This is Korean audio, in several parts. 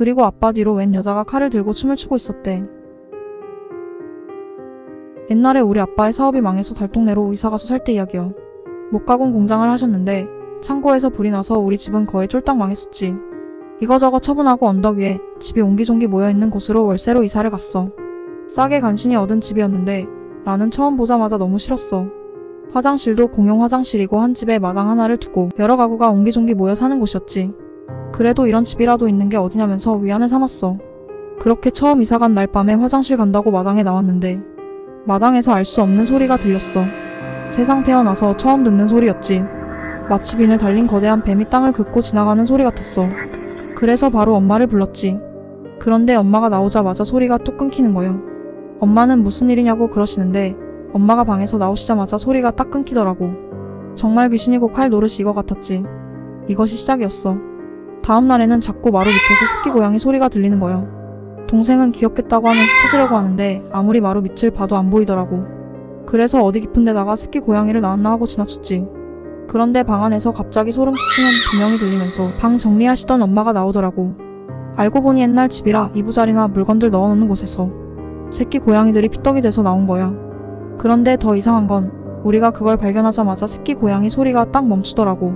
그리고 아빠 뒤로 웬 여자가 칼을 들고 춤을 추고 있었대. 옛날에 우리 아빠의 사업이 망해서 달동네로 이사 가서 살 때 이야기요. 목가공 공장을 하셨는데 창고에서 불이 나서 우리 집은 거의 쫄딱 망했었지. 이거저거 처분하고 언덕 위에 집이 옹기종기 모여있는 곳으로 월세로 이사를 갔어. 싸게 간신히 얻은 집이었는데 나는 처음 보자마자 너무 싫었어. 화장실도 공용 화장실이고 한 집에 마당 하나를 두고 여러 가구가 옹기종기 모여 사는 곳이었지. 그래도 이런 집이라도 있는 게 어디냐면서 위안을 삼았어. 그렇게 처음 이사 간 날 밤에 화장실 간다고 마당에 나왔는데 마당에서 알 수 없는 소리가 들렸어. 세상 태어나서 처음 듣는 소리였지. 마치 빈을 달린 거대한 뱀이 땅을 긁고 지나가는 소리 같았어. 그래서 바로 엄마를 불렀지. 그런데 엄마가 나오자마자 소리가 뚝 끊기는 거요. 엄마는 무슨 일이냐고 그러시는데 엄마가 방에서 나오시자마자 소리가 딱 끊기더라고. 정말 귀신이고 칼 노릇이 이거 같았지. 이것이 시작이었어. 다음 날에는 자꾸 마루 밑에서 새끼 고양이 소리가 들리는 거요. 동생은 귀엽겠다고 하면서 찾으려고 하는데 아무리 마루 밑을 봐도 안 보이더라고. 그래서 어디 깊은 데다가 새끼 고양이를 낳았나 하고 지나쳤지. 그런데 방 안에서 갑자기 소름 끼치는 비명이 들리면서 방 정리하시던 엄마가 나오더라고. 알고 보니 옛날 집이라 이부자리나 물건들 넣어놓는 곳에서 새끼 고양이들이 피떡이 돼서 나온 거야. 그런데 더 이상한 건 우리가 그걸 발견하자마자 새끼 고양이 소리가 딱 멈추더라고.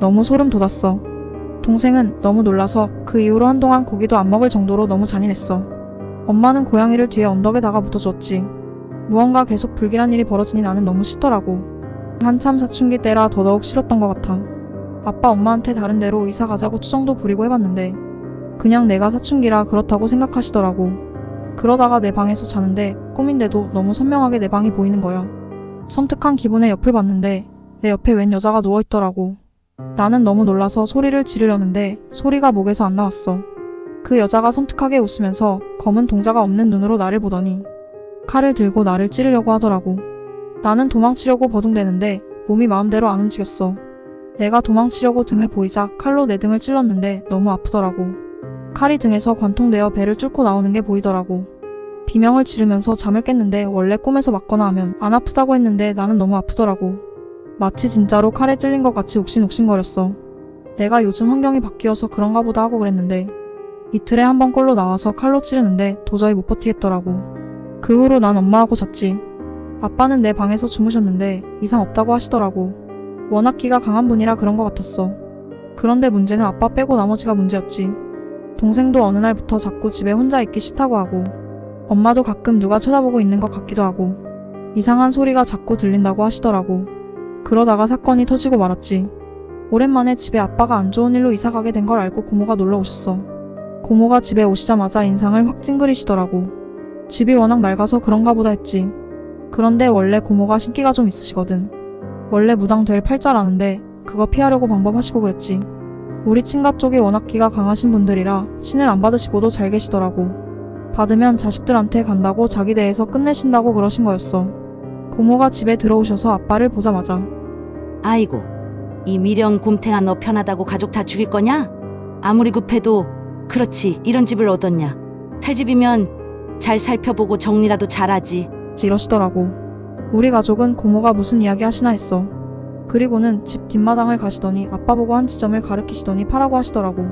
너무 소름 돋았어. 동생은 너무 놀라서 그 이후로 한동안 고기도 안 먹을 정도로 너무 잔인했어. 엄마는 고양이를 뒤에 언덕에다가 붙어주었지. 무언가 계속 불길한 일이 벌어지니 나는 너무 싫더라고. 한참 사춘기 때라 더더욱 싫었던 것 같아. 아빠 엄마한테 다른 데로 이사 가자고 투정도 부리고 해봤는데 그냥 내가 사춘기라 그렇다고 생각하시더라고. 그러다가 내 방에서 자는데 꿈인데도 너무 선명하게 내 방이 보이는 거야. 섬뜩한 기분에 옆을 봤는데 내 옆에 웬 여자가 누워있더라고. 나는 너무 놀라서 소리를 지르려는데 소리가 목에서 안 나왔어. 그 여자가 섬뜩하게 웃으면서 검은 동자가 없는 눈으로 나를 보더니 칼을 들고 나를 찌르려고 하더라고. 나는 도망치려고 버둥대는데 몸이 마음대로 안 움직였어. 내가 도망치려고 등을 보이자 칼로 내 등을 찔렀는데 너무 아프더라고. 칼이 등에서 관통되어 배를 뚫고 나오는 게 보이더라고. 비명을 지르면서 잠을 깼는데 원래 꿈에서 맞거나 하면 안 아프다고 했는데 나는 너무 아프더라고. 마치 진짜로 칼에 찔린 것 같이 욱신욱신거렸어. 내가 요즘 환경이 바뀌어서 그런가 보다 하고 그랬는데 이틀에 한 번 꼴로 나와서 칼로 찌르는데 도저히 못 버티겠더라고. 그 후로 난 엄마하고 잤지. 아빠는 내 방에서 주무셨는데 이상 없다고 하시더라고. 워낙 기가 강한 분이라 그런 것 같았어. 그런데 문제는 아빠 빼고 나머지가 문제였지. 동생도 어느 날부터 자꾸 집에 혼자 있기 싫다고 하고 엄마도 가끔 누가 쳐다보고 있는 것 같기도 하고 이상한 소리가 자꾸 들린다고 하시더라고. 그러다가 사건이 터지고 말았지. 오랜만에 집에 아빠가 안 좋은 일로 이사 가게 된 걸 알고 고모가 놀러 오셨어. 고모가 집에 오시자마자 인상을 확 찡그리시더라고. 집이 워낙 낡아서 그런가 보다 했지. 그런데 원래 고모가 신기가 좀 있으시거든. 원래 무당될 팔자라는데 그거 피하려고 방법하시고 그랬지. 우리 친가 쪽이 워낙 기가 강하신 분들이라 신을 안 받으시고도 잘 계시더라고. 받으면 자식들한테 간다고 자기 대해서 끝내신다고 그러신 거였어. 고모가 집에 들어오셔서 아빠를 보자마자 아이고, 이 미련 곰탱아 너 편하다고 가족 다 죽일 거냐? 아무리 급해도 그렇지 이런 집을 얻었냐? 살 집이면 잘 살펴보고 정리라도 잘하지. 이러시더라고. 우리 가족은 고모가 무슨 이야기 하시나 했어. 그리고는 집 뒷마당을 가시더니 아빠 보고 한 지점을 가르키시더니 파라고 하시더라고.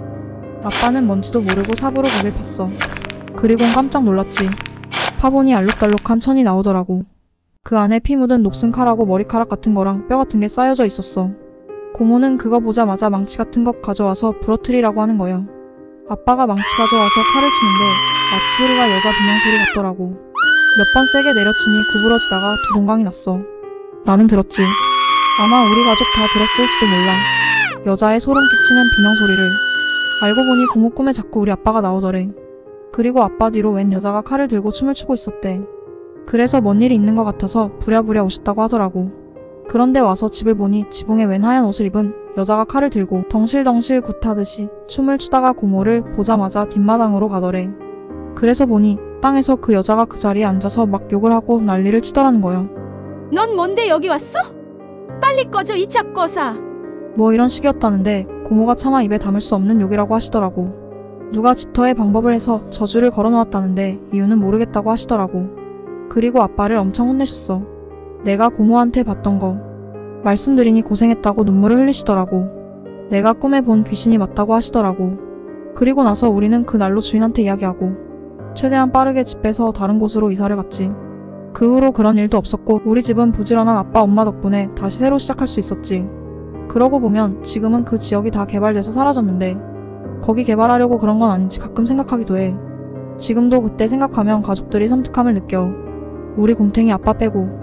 아빠는 뭔지도 모르고 삽으로 벽을 팠어. 그리곤 깜짝 놀랐지. 파보니 알록달록한 천이 나오더라고. 그 안에 피 묻은 녹슨 칼하고 머리카락 같은 거랑 뼈 같은 게 쌓여져 있었어. 고모는 그거 보자마자 망치 같은 것 가져와서 부러뜨리라고 하는 거야. 아빠가 망치 가져와서 칼을 치는데 마치 소리가 여자 비명 소리 같더라고. 몇 번 세게 내려치니 구부러지다가 두 동강이 났어. 나는 들었지. 아마 우리 가족 다 들었을지도 몰라. 여자의 소름 끼치는 비명 소리를. 알고 보니 고모 꿈에 자꾸 우리 아빠가 나오더래. 그리고 아빠 뒤로 웬 여자가 칼을 들고 춤을 추고 있었대. 그래서 뭔 일이 있는 것 같아서 부랴부랴 오셨다고 하더라고. 그런데 와서 집을 보니 지붕에 웬 하얀 옷을 입은 여자가 칼을 들고 덩실덩실 굿하듯이 춤을 추다가 고모를 보자마자 뒷마당으로 가더래. 그래서 보니 땅에서 그 여자가 그 자리에 앉아서 막 욕을 하고 난리를 치더라는 거야. 넌 뭔데 여기 왔어? 빨리 꺼져 이 잡거사. 뭐 이런 식이었다는데 고모가 차마 입에 담을 수 없는 욕이라고 하시더라고. 누가 집터의 방법을 해서 저주를 걸어놓았다는데 이유는 모르겠다고 하시더라고. 그리고 아빠를 엄청 혼내셨어. 내가 고모한테 봤던 거. 말씀드리니 고생했다고 눈물을 흘리시더라고. 내가 꿈에 본 귀신이 맞다고 하시더라고. 그리고 나서 우리는 그 날로 주인한테 이야기하고 최대한 빠르게 집 빼서 다른 곳으로 이사를 갔지. 그 후로 그런 일도 없었고 우리 집은 부지런한 아빠 엄마 덕분에 다시 새로 시작할 수 있었지. 그러고 보면 지금은 그 지역이 다 개발돼서 사라졌는데 거기 개발하려고 그런 건 아닌지 가끔 생각하기도 해. 지금도 그때 생각하면 가족들이 섬뜩함을 느껴. 우리 곰탱이 아빠 빼고